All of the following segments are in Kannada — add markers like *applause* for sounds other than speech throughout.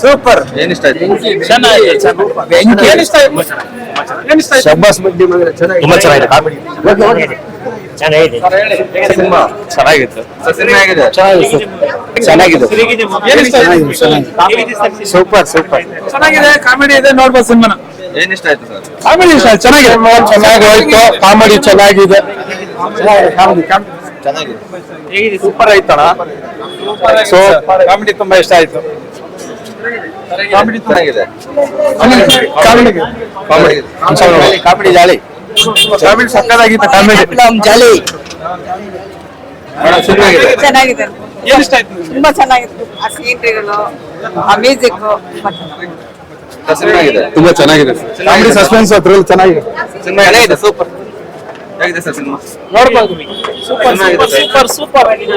ಸೂಪರ್. ಏನಿಷ್ಟ ಆಯ್ತು? ಶಬ್ಬಾಸ್ ಮಗ ಚೆನ್ನಾಗಿ ತುಂಬಾ ಚೆನ್ನಾಗಿದೆ. ಕಾಮಿಡಿ. ಚೆನ್ನಾಗಿದೆ. ಸಿನಿಮಾ ಚೆನ್ನಾಗಿತ್ತು. ಚೆನ್ನಾಗಿದೆ ಸೂಪರ್ ಸೂಪರ್. ಚೆನ್ನಾಗಿದೆ ಕಾಮಿಡಿ ಇದೆ ನೋಡ್ಬೋದು ಸಿನಿಮಾನ. ಏನಿಷ್ಟ ಆಯ್ತು ಸರ್? ಕಾಮಿಡಿ ಇಷ್ಟ ಚೆನ್ನಾಗಿದೆ. ಚೆನ್ನಾಗಿ ಹೋಯ್ತು. ಕಾಮಿಡಿ ಚೆನ್ನಾಗಿದೆ. ಚೆನ್ನಾಗಿದೆ ಸೂಪರ್ ಆಯ್ತಣ್ಣ. ಸೊ ಕಾಮಿಡಿ ತುಂಬಾ ಇಷ್ಟ ಆಯ್ತು. ಕಾಮಿಡಿ ಚೆನ್ನಾಗಿದೆ comedy comedy comedy jolly. Comedy ಸಕ್ಕದಾಗಿತ್ತು comedy jolly. ಚೆನ್ನಾಗಿದೆ. ಏನ್ ಇಷ್ಟ ಆಯ್ತು? ತುಂಬಾ ಚೆನ್ನಾಗಿತ್ತು. ಆ ಸೀನ್ರಿಗಳು ಆ ಮ್ಯೂಸಿಕ್ ಸಿನಿಮಾ ಹೇಗಿದೆ ತುಂಬಾ ಚೆನ್ನಾಗಿದೆ. ಕಾಮಿಡಿ ಸಸ್ಪೆನ್ಸ್ ಥ್ರಿಲ್ ಚೆನ್ನಾಗಿದೆ. ಸಿನಿಮಾ ಇದೆ ಸೂಪರ್. ಹೇಗಿದೆ ಸರ್ ಸಿನಿಮಾ? ನೋಡ್ಬೋದು. ಸೂಪರ್ ಸೂಪರ್ ಸೂಪರ್ ಆಗಿದೆ.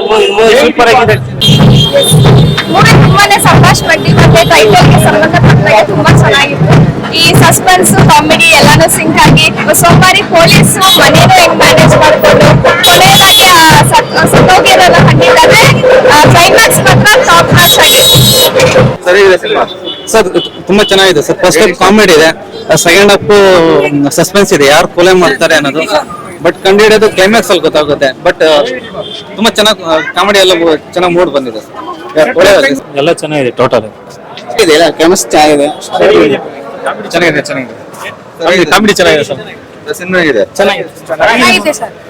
ಮೂವಿ ತುಂಬಾನೇ ಸಂಭಾಷ್ ಬಂಡಿ ಮತ್ತೆ ಟೈಟಲ್ಗೆ ಸಂಬಂಧಪಟ್ಟಂಗೆ ತುಂಬಾ ಚೆನ್ನಾಗಿತ್ತು. ಈ ಸಸ್ಪೆನ್ಸ್ ಕಾಮಿಡಿ ಎಲ್ಲಾನು ಸಿಂಕ್ ಆಗಿ ಸೋಮಾರಿ ಪೊಲೀಸ್ ಮನೇನು ಹೆಂಗ್ ಮ್ಯಾನೇಜ್ ಮಾಡ್ಕೊಂಡು ಕೊನೆಯದಾಗಿ ಆ ಸತ್- ಸತ್ತೋಗಿರೋಲ್ಲ ಕಂಡಿದ್ದಾರೆ ಕ್ಲೈಮ್ಯಾಕ್ಸ್ ಮಾತ್ರ ಟಾಪ್ ನಾಚ್ ಆಗಿತ್ತು ಸರಿ ಇದೆ ಸಿನಿಮಾ ಸರ್ ತುಂಬಾ ಚೆನ್ನಾಗಿದೆ. ಸರ್ ಫಸ್ಟ್ ಹಾಫ್ ಕಾಮಿಡಿ ಇದೆ. ಸೆಕೆಂಡ್ ಹಾಫ್ ಸಸ್ಪೆನ್ಸ್ ಇದೆ. ಯಾರು ಕೊಲೆ ಮಾಡ್ತಾರೆ ಅನ್ನೋದು? ಬಟ್ ಕಂಡುಹಿಡಿಯೋದು ಕ್ಲೈಮ್ಯಾಕ್ಸ್ ಅಲ್ಲಿ ಗೊತ್ತಾಗುತ್ತೆ. ಬಟ್ ತುಂಬಾ ಚೆನ್ನಾಗಿ ಕಾಮಿಡಿ ಎಲ್ಲ ಚೆನ್ನಾಗಿ ಮೂಡ್ ಬಂದಿದೆ. ಎಲ್ಲ ಚೆನ್ನಾಗಿದೆ ಟೋಟಲ್ ಇದೆ ಕೆಮಿಸ್ ಚೆನ್ನಾಗಿದೆ. ಚೆನ್ನಾಗಿದೆ. ಚೆನ್ನಾಗಿದೆ ಕಾಮಿಡಿ ಕಾಮಿಡಿ ಚೆನ್ನಾಗಿದೆ ಸರ್ ಚೆನ್ನಾಗಿದೆ. ಸರ್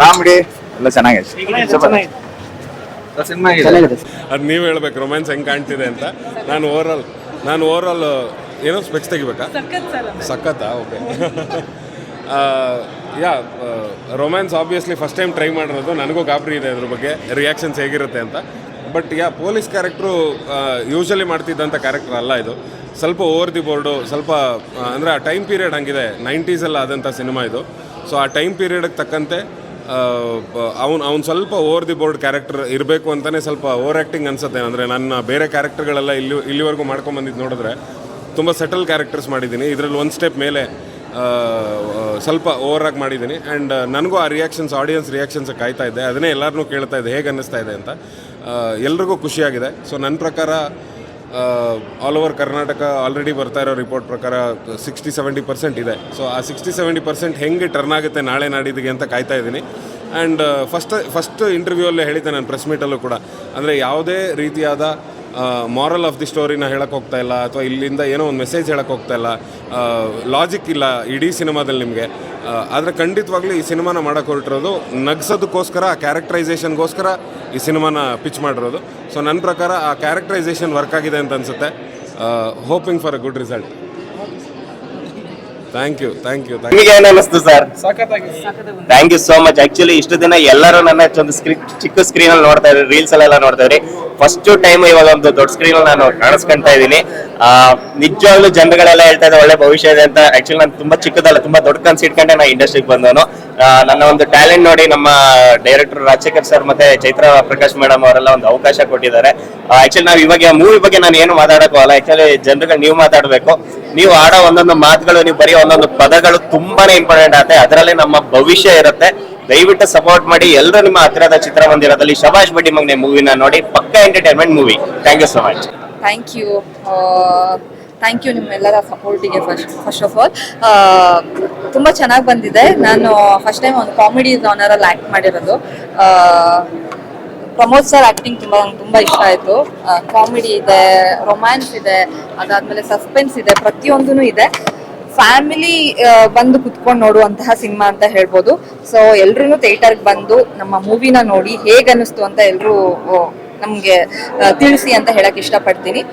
ಕಾಮಿಡಿ ಎಲ್ಲ ಚೆನ್ನಾಗಿದೆ. ಚೆನ್ನಾಗಿದೆ ಅದು ನೀವು ಹೇಳ್ಬೇಕು ರೊಮ್ಯಾನ್ಸ್ ಹೆಂಗೆ ಕಾಣ್ತಿದೆ ಅಂತ. ನಾನು ಓವರಾಲ್ ನಾನು ಓವರಾಲ್ ಏನೋ ಸ್ಪೆಕ್ಸ್ ತೆಗಿಬೇಕಾ? ಸಖತ್ತಾ? Okay *laughs* yeah romance obviously first time try ಮಾಡಿರೋದು. ನನಗೂ ಗಾಬರಿ ಇದೆ ಅದ್ರ ಬಗ್ಗೆ. ರಿಯಾಕ್ಷನ್ಸ್ ಹೇಗಿರುತ್ತೆ ಅಂತ. But yeah police character usually ಮಾಡ್ತಿದ್ದಂಥ ಕ್ಯಾರೆಕ್ಟರ್ ಅಲ್ಲ ಇದು. ಸ್ವಲ್ಪ ಓವರ್ ದಿ ಬೋರ್ಡು ಸ್ವಲ್ಪ ಅಂದರೆ ಆ ಟೈಮ್ ಪೀರಿಯಡ್ ಹಂಗಿದೆ. ನೈಂಟೀಸಲ್ಲಿ ಆದಂಥ ಸಿನಿಮಾ ಇದು. ಸೊ ಆ ಟೈಮ್ ಪೀರಿಯಡ್ಗೆ ತಕ್ಕಂತೆ ಅವ್ನು ಅವ್ನು ಸ್ವಲ್ಪ ಓವರ್ ದಿ ಬೋರ್ಡ್ ಕ್ಯಾರೆಕ್ಟರ್ ಇರಬೇಕು ಅಂತಲೇ ಸ್ವಲ್ಪ ಓವರ್ ಆ್ಯಕ್ಟಿಂಗ್ ಅನ್ಸುತ್ತೆ. ಅಂದರೆ ನನ್ನ ಬೇರೆ ಕ್ಯಾರೆಕ್ಟರ್ಗಳೆಲ್ಲ ಇಲ್ಲಿ, ಇಲ್ಲಿವರೆಗೂ ಮಾಡ್ಕೊಂಬಂದಿದ್ದು ನೋಡಿದ್ರೆ ತುಂಬ ಸೆಟಲ್ ಕ್ಯಾರೆಕ್ಟರ್ಸ್ ಮಾಡಿದ್ದೀನಿ. ಇದರಲ್ಲಿ ಒಂದು ಸ್ಟೆಪ್ ಮೇಲೆ ಸ್ವಲ್ಪ ಓವರ್ ಆಗಿ ಮಾಡಿದ್ದೀನಿ ಆ್ಯಂಡ್ ನನಗೂ ಆ ರಿಯಾಕ್ಷನ್ಸ್ ಆಡಿಯನ್ಸ್ ರಿಯಾಕ್ಷನ್ಸ್ ಕಾಯ್ತಾ ಇದ್ದೆ ಅದನ್ನೇ ಎಲ್ಲರನ್ನೂ ಕೇಳ್ತಾ ಇದ್ದೆ ಹೇಗೆ ಅನ್ನಿಸ್ತಾ ಇದೆ ಅಂತ. ಎಲ್ರಿಗೂ ಖುಷಿಯಾಗಿದೆ. ಸೊ ನನ್ನ ಪ್ರಕಾರ ಆಲ್ ಓವರ್ ಕರ್ನಾಟಕ ಆಲ್ರೆಡಿ ಬರ್ತಾ ಇರೋ ರಿಪೋರ್ಟ್ ಪ್ರಕಾರ ಸಿಕ್ಸ್ಟಿ ಸೆವೆಂಟಿ ಪರ್ಸೆಂಟ್ ಇದೆ. ಸೊ ಆ ಸಿಕ್ಸ್ಟಿ ಸೆವೆಂಟಿ ಪರ್ಸೆಂಟ್ ಹೆಂಗೆ ಟರ್ನ್ ಆಗುತ್ತೆ ನಾಳೆ ನಾಡಿದ್ದಿಗೆ ಅಂತ ಕಾಯ್ತಾ ಇದ್ದೀನಿ. ಆ್ಯಂಡ್ ಫಸ್ಟ್ ಫಸ್ಟ್ ಇಂಟರ್ವ್ಯೂ ಅಲ್ಲೇ ಹೇಳಿದ್ದೆ ನಾನು ಪ್ರೆಸ್ ಮೀಟಲ್ಲೂ ಕೂಡ. ಅಂದರೆ ಯಾವುದೇ ರೀತಿಯಾದ ಮಾರಲ್ ಆಫ್ ದಿ ಸ್ಟೋರಿನ ಹೇಳಕ್ಕೆ ಹೋಗ್ತಾ ಇಲ್ಲ, ಅಥವಾ ಇಲ್ಲಿಂದ ಏನೋ ಒಂದು ಮೆಸೇಜ್ ಹೇಳಕ್ಕೆ ಹೋಗ್ತಾ ಇಲ್ಲ ಲಾಜಿಕ್ ಇಲ್ಲ ಇಡೀ ಸಿನಿಮಾದಲ್ಲಿ ನಿಮಗೆ. ಆದರೆ ಖಂಡಿತವಾಗ್ಲೂ ಈ ಸಿನಿಮಾನ ಮಾಡಕ್ಕೆ ಹೊರಟಿರೋದು ನಗ್ಸೋದಕ್ಕೋಸ್ಕರ, ಆ ಕ್ಯಾರೆಕ್ಟರೈಸೇಷನ್ಗೋಸ್ಕರ ಈ ಸಿನಿಮಾನ ಪಿಚ್ ಮಾಡಿರೋದು. ಸೊ ನನ್ನ ಪ್ರಕಾರ ಆ ಕ್ಯಾರೆಕ್ಟರೈಸೇಷನ್ ವರ್ಕ್ ಆಗಿದೆ ಅಂತ ಅನಿಸುತ್ತೆ. Hoping for a good result thank you thank you thank ನಿಮಗೆ ಏನ್ ಅನಿಸ್ತು sir? Thank you so much actually ಇಷ್ಟು ದಿನ ಎಲ್ಲರೂ ನನ್ನ ಒಂದು ಸ್ಕ್ರೀನ್ ಚಿಕ್ಕ ಸ್ಕ್ರೀನ್ ಅಲ್ಲಿ ನೋಡ್ತಾ ಇದ್ರಿ ರೀಲ್ಸ್ ಅಲ್ಲೆಲ್ಲ ನೋಡ್ತಾ ಇದ್ರಿ. ಫಸ್ಟ್ ಟೈಮ್ ಇವಾಗ ಒಂದು ದೊಡ್ಡ ಸ್ಕ್ರೀನ್ ಅಲ್ಲಿ ನಾನು ಕಾಣಿಸ್ಕೊಂತ ಇದ್ದೀನಿ. ನಿಜವಾಗ್ಲೂ ಜನಗಳೆಲ್ಲ ಹೇಳ್ತಾ ಇದ್ದಾರೆ ಒಳ್ಳೆ ಭವಿಷ್ಯ ಇದೆ ಅಂತ. ಆಕ್ಚುಲಿ ನಾನು ತುಂಬಾ ಚಿಕ್ಕದಲ್ಲ, ತುಂಬಾ ದೊಡ್ಡ ಕನ್ಸು ಇಟ್ಕೊಂಡೆ ನಾನು ಇಂಡಸ್ಟ್ರಿಗೆ ಬಂದವನು. ನನ್ನ ಒಂದು ಟ್ಯಾಲೆಂಟ್ ನೋಡಿ ನಮ್ಮ ಡೈರೆಕ್ಟರ್ ರಾಜಶೇಖರ್ ಸರ್ ಮತ್ತೆ ಚೈತ್ರ ಪ್ರಕಾಶ್ ಮೇಡಮ್ ಅವರೆಲ್ಲ ಒಂದು ಅವಕಾಶ ಕೊಟ್ಟಿದ್ದಾರೆ. ಆಕ್ಚುಲಿ ನಾವು ಇವಾಗ ಮೂವಿ ಬಗ್ಗೆ ನಾನು ಏನು ಮಾತಾಡೋಕ್ಕಲ್ಲ ಆಕ್ಚುಲಿ ಜನರಿಗೆ ನೀವು ಮಾತಾಡಬೇಕು. ನೀವು ಆಡೋ ಒಂದೊಂದು ಮಾತುಗಳು, ನೀವು ಬರೀ ಒಂದೊಂದು ಪದಗಳು ತುಂಬಾನೇ ಇಂಪಾರ್ಟೆಂಟ್ ಆಗುತ್ತೆ. ಅದರಲ್ಲಿ ನಮ್ಮ ಭವಿಷ್ಯ ಇರುತ್ತೆ. ದಯವಿಟ್ಟು ಸಪೋರ್ಟ್ ಮಾಡಿ ಎಲ್ಲರೂ ನಿಮ್ಮ ಹತ್ತಿರದ ಚಿತ್ರಮಂದಿರದಲ್ಲಿ ಶಬಾಷ್ ಬಡ್ಡಿ ಮಗ್ನೆ ಮೂವಿನ ನೋಡಿ. ಪಕ್ಕ entertainment movie thank you so much thank you thank you ನಿಮ್ಮೆಲ್ಲರ ಸಪೋರ್ಟಿಗೆ ಫಸ್ಟ್ ಫಸ್ಟ್ ಆಫ್ ಆಲ್ ತುಂಬ ಚೆನ್ನಾಗಿ ಬಂದಿದೆ. ನಾನು ಫಸ್ಟ್ ಟೈಮ್ ಒಂದು ಕಾಮಿಡಿ ಜಾನರಲ್ಲಿ ಆ್ಯಕ್ಟ್ ಮಾಡಿರೋದು. ಆ, ಪ್ರಮೋದ್ ಸರ್ ಆ್ಯಕ್ಟಿಂಗ್ ತುಂಬ ನಂಗೆ ತುಂಬ ಇಷ್ಟ ಆಯಿತು. ಕಾಮಿಡಿ ಇದೆ ರೊಮ್ಯಾನ್ಸ್ ಇದೆ ಅದಾದಮೇಲೆ ಸಸ್ಪೆನ್ಸ್ ಇದೆ ಪ್ರತಿಯೊಂದೂ ಇದೆ. ಫ್ಯಾಮಿಲಿ ಬಂದು ಕುತ್ಕೊಂಡು ನೋಡುವಂತಹ ಸಿನಿಮಾ ಅಂತ ಹೇಳ್ಬೋದು. ಸೊ ಎಲ್ರೂ ಥಿಯೇಟರ್ಗೆ ಬಂದು ನಮ್ಮ ಮೂವಿನ ನೋಡಿ ಹೇಗೆ ಅನ್ನಿಸ್ತು ಅಂತ ಎಲ್ಲರೂ ನಮಗೆ ತಿಳಿಸಿ ಅಂತ ಹೇಳಕ್ ಇಷ್ಟಪಡ್ತೀನಿ.